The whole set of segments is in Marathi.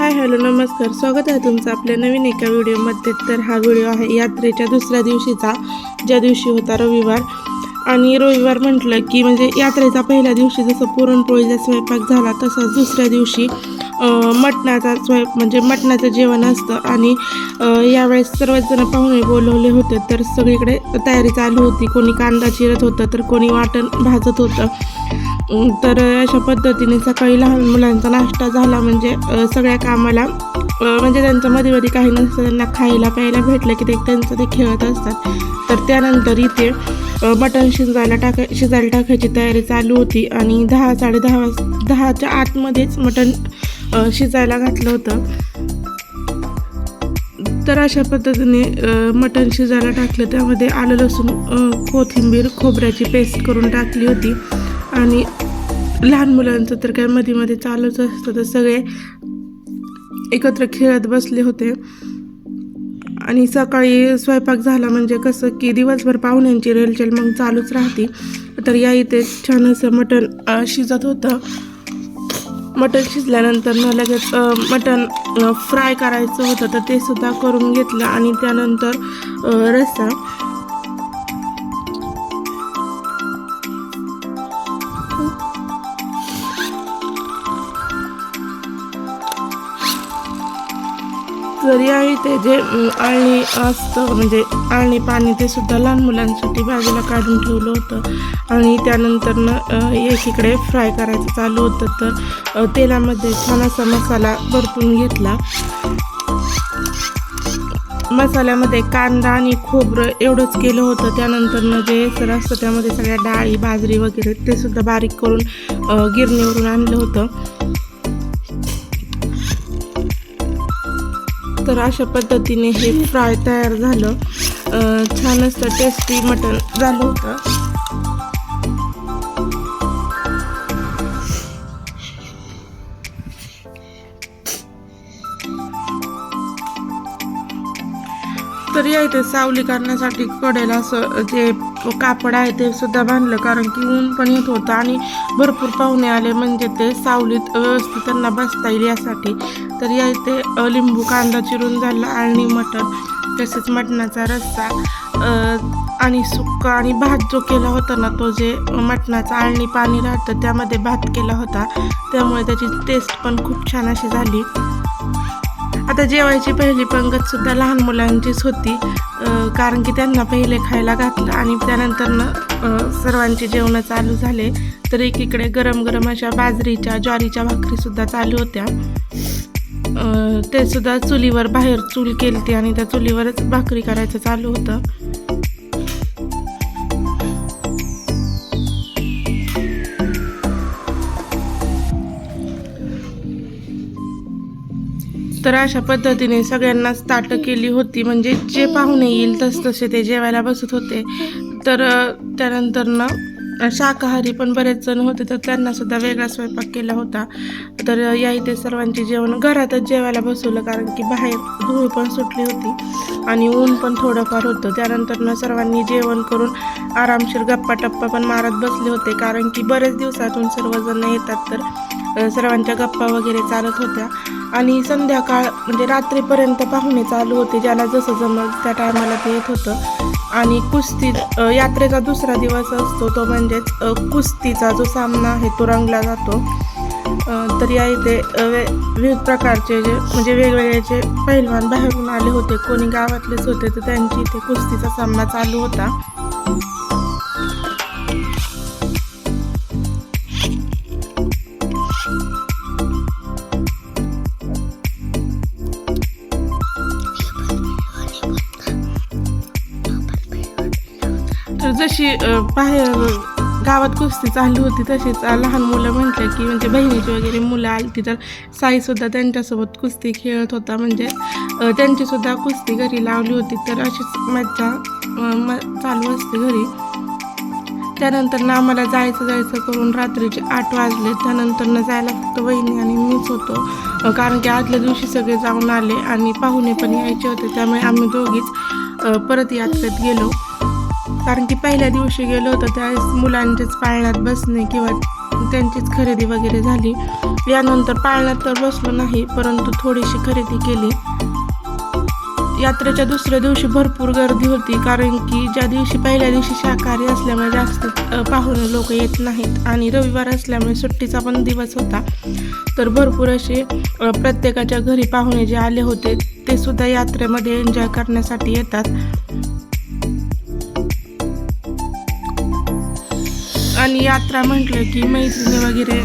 हाय हॅलो नमस्कार. स्वागत आहे तुमचं आपल्या नवीन एका व्हिडिओमध्ये. तर हा व्हिडिओ आहे यात्रेच्या दुसऱ्या दिवशीचा ज्या दिवशी होता रविवार. आणि रविवार म्हटलं की म्हणजे यात्रेचा पहिल्या दिवशी जसं पुरणपोळीचा स्वयंपाक झाला तसाच दुसऱ्या दिवशी मटणाचा स्वयं म्हणजे मटणाचं जेवण असतं. आणि यावेळेस सर्वच जण पाहुणे बोलवले होते तर सगळीकडे तयारी चालू होती. कोणी कांदा चिरत होतं तर कोणी वाटण भाजत होतं. तर अशा पद्धतीने सकाळी लहान मुलांचा नाश्ता झाला. म्हणजे सगळ्या कामाला म्हणजे त्यांचं मध्ये मध्ये काही नसतं त्यांना खायला प्यायला भेटलं की ते त्यांचं ते खेळत असतात. तर त्यानंतर इथे मटण शिजायला टाका शिजायला टाकायची तयारी चालू होती. आणि दहा साडे दहा वाज दहाच्या आतमध्येच मटण शिजायला घातलं होतं. तर अशा पद्धतीने मटण शिजायला टाकलं. त्यामध्ये आलं लसूण कोथिंबीर खोबऱ्याची पेस्ट करून टाकली होती. आणि लहान मुलांचं तर काय मध्ये मध्ये चालूच असतं. तर सगळे एकत्र खेळत बसले होते. आणि सकाळी स्वयंपाक झाला म्हणजे कसं की दिवसभर पाहुण्यांची रेलचेल मग चालूच राहते. तर या इथे छान असं मटण शिजत होतं. मटण शिजल्यानंतर ना लगेच मटण फ्राय करायचं होतं तर ते सुद्धा करून घेतलं आणि त्यानंतर रस्सा. तरी आहे ते जे आळणी असतं म्हणजे आळणी पाणी ते सुद्धा लहान मुलांसाठी बाजूला काढून ठेवलं होतं. आणि त्यानंतर न एकीकडे फ्राय करायचं चालू होतं. तर तेलामध्ये छान असा मसाला परतून घेतला. मसाल्यामध्ये कांदा आणि खोबरं एवढंच केलं होतं. त्यानंतर न जे सर असतं त्यामध्ये सगळ्या डाळी बाजरी वगैरे ते सुद्धा बारीक करून गिरणीवरून आणलं होतं. तर अशा पद्धतीने हे फ्राय तयार झालं. छान असं टेस्टी मटण झालं होतं. तर या इथे सावली करण्यासाठी कडेला असं जे कापड आहे ते सुद्धा बांधलं. कारण की ऊन पण येत होतं आणि भरपूर पाहुणे आले. म्हणजे ते सावलीत व्यवस्थित त्यांना बसता येईल यासाठी. तर या इथे लिंबू कांदा चिरून झाला आणि मटण तसेच मटणाचा रस्सा आणि सुक्का आणि भात जो केला होता ना तो जे मटणाचा आळणी पाणी राहतं त्यामध्ये भात केला होता. त्यामुळे त्याची टेस्ट पण खूप छान अशी झाली. आता जेवायची पहिली पंगत सुद्धा लहान मुलांचीच होती. कारण की त्यांना पहिले खायला घातलं आणि त्यानंतर सर्वांचे जेवण चालू झाले. तर एकीकडे गरम गरम अशा बाजरीच्या ज्वारीच्या भाकरी सुद्धा चालू होत्या. ते सुद्धा चुलीवर बाहेर चूल केलती आणि त्या चुलीवरच भाकरी करायचं चालू होतं. तर अशा पद्धतीने सगळ्यांनाच ताटं केली होती. म्हणजे जे पाहुणे येईल तस तसे ते जेवायला बसत होते. तर त्यानंतरनं त्यानंतर ना शाकाहारी पण बरेच जण होते तर त्यांना सुद्धा वेगळा स्वयंपाक केला होता. तर या इथे सर्वांचे जेवण घरातच जेवायला बसवलं कारण की बाहेर धूळ पण सुटली होती आणि ऊन पण थोडंफार होतं. त्यानंतर ना सर्वांनी जेवण करून आरामशीर गप्पा टप्पा पण मारत बसले होते कारण की बरेच दिवसातून सर्वजण येतात तर सर्वांच्या गप्पा वगैरे चालत होत्या. आणि संध्याकाळ म्हणजे रात्रीपर्यंत पाहुणे चालू होते ज्याला जसं जमल त्या टायमाला ते येत होतं. आणि कुस्ती यात्रेचा दुसरा दिवस असतो तो म्हणजेच कुस्तीचा जो सामना आहे तो रंगला जातो. तर या इथे वे विविध प्रकारचे जे म्हणजे वेगवेगळे जे पैलवान बाहेरून आले होते कोणी गावातलेच होते तर त्यांची इथे कुस्तीचा सामना चालू होता. जशी बाहेर गावात कुस्ती चालली होती तशीच लहान मुलं म्हटलं की म्हणजे बहिणीची वगैरे मुलं आली तर साईसुद्धा त्यांच्यासोबत कुस्ती खेळत होता. म्हणजे त्यांचीसुद्धा कुस्ती घरी लावली होती. तर अशीच मज्जा म चालू असते घरी. त्यानंतर ना आम्हाला जायचं जायचं करून रात्रीचे आठ वाजले. त्यानंतर ना जायला फक्त वहिनी आणि मीच होतो. कारण की आदल्या दिवशी सगळे जाऊन आले आणि पाहुणे पण यायचे होते. त्यामुळे आम्ही दोघीच परत यात्रेत गेलो. कारण की पहिल्या दिवशी गेलो होतो त्यावेळेस मुलांच्याच पाळण्यात बसणे किंवा त्यांचीच खरेदी वगैरे झाली. यानंतर पाळण्यात तर बसलो नाही परंतु थोडीशी खरेदी केली. यात्रेच्या दुसऱ्या दिवशी भरपूर गर्दी होती कारण की ज्या दिवशी पहिल्या दिवशी शाकाहारी असल्यामुळे जास्त पाहुणे लोक येत नाहीत आणि रविवार असल्यामुळे सुट्टीचा पण दिवस होता. तर भरपूर असे प्रत्येकाच्या घरी पाहुणे जे आले होते ते सुद्धा यात्रेमध्ये एन्जॉय करण्यासाठी येतात. आणि यात्रा म्हटलं की मैत्रिणी वगैरे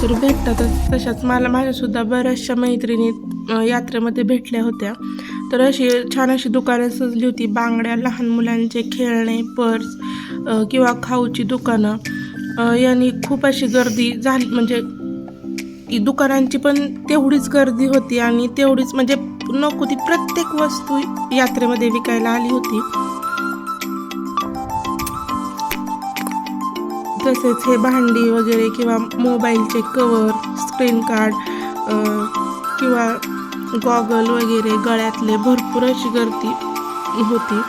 जर भेटतातच तशाच मला माझ्यासुद्धा बऱ्याचशा मैत्रिणी यात्रेमध्ये भेटल्या होत्या. तर अशी छान अशी दुकानं सजली होती. बांगड्या लहान मुलांचे खेळणे पर्स किंवा खाऊची दुकानं. यांनी खूप अशी गर्दी झाली. म्हणजे दुकानांची पण तेवढीच गर्दी होती आणि तेवढीच म्हणजे नको ती प्रत्येक वस्तू यात्रेमध्ये विकायला आली होती. तसेच हे भांडी वगैरे किंवा मोबाईलचे कवर स्क्रीन कार्ड किंवा गॉगल वगैरे गळ्यातले भरपूर अशी गर्दी होती.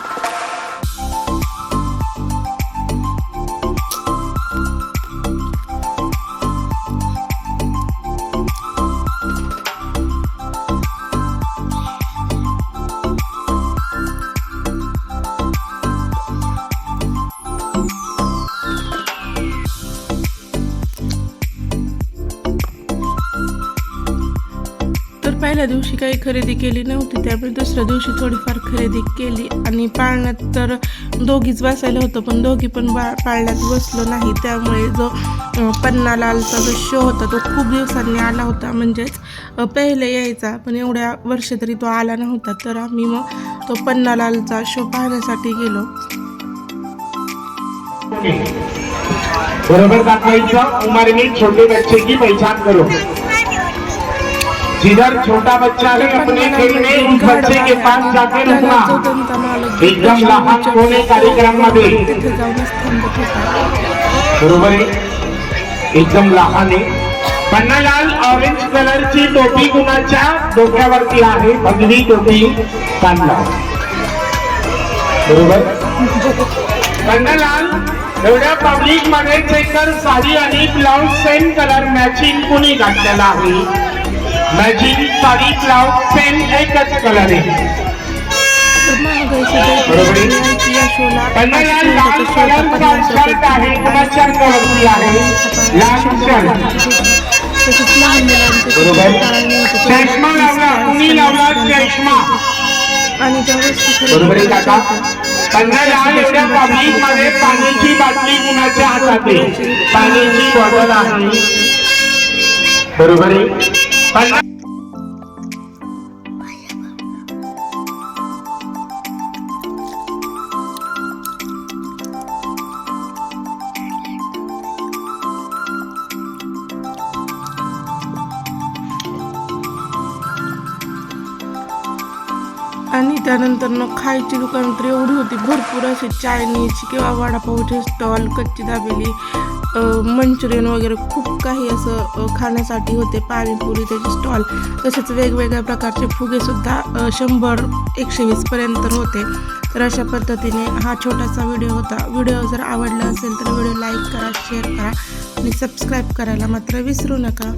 पहिल्या दिवशी काही खरेदी केली नव्हती त्यामुळे दुसऱ्या दिवशी थोडीफार खरेदी केली आणि पाळण्यात तर दोघीच बसायला होतं पण दोघी पण बा पाळण्यात बसलो नाही. त्यामुळे जो पन्ना पन्नालालचा जो शो होता तो खूप दिवसांनी आला होता. म्हणजेच पहिले यायचा पण एवढ्या वर्ष तरी तो आला नव्हता. तर आम्ही मग तो पन्नालालचा शो पाहण्यासाठी गेलो. बरोबर दाखवायचं. उम्र में छोटे बच्चे की पहचान करो जिधर छोटा बच्चा है अपने खेल में उस बच्चे के पास जाके मालक एकदम लहान कोणे कार्यक्रम मध्ये बरोबर आहे एकदम लहान आहे पन्नालाल ऑरेंज कलरची टोपी कुणाच्या डोक्यावरती आहे भगवी टोपी काढला बरोबर? पन्नालाल एवढ्या पब्लिक मध्ये चेकर साडी आणि ब्लाउज सेम कलर मॅचिंग कुणी घातलेला आहे? मॅचिंग साडी ब्लाउज पेन एकच कलर आहे? कुणाच्या आहे चष्मा लावला कुणी लावला चष्मा. आणि बरोबर आहे काका? एवढ्या पब्लिकमध्ये पाण्याची बाटली कुणाच्या हातात आहे पाण्याची बॉटल आहे. बरोबर आहे? आणि त्यानंतर न खायची दुकान तर एवढी होती. भरपूर असे चायनीज किंवा वडापावचे स्टॉल कच्ची दाबेली मंचुरियन वगैरे खूप काही असं खाण्यासाठी होते पाणीपुरी त्याचे स्टॉल तसेच वेगवेगळ्या प्रकारचे फुगेसुद्धा शंभर एकशे वीसपर्यंत होते. तर अशा पद्धतीने हा छोटासा व्हिडिओ होता. व्हिडिओ जर आवडला असेल तर व्हिडिओ लाईक करा शेअर करा आणि सबस्क्राईब करायला मात्र विसरू नका.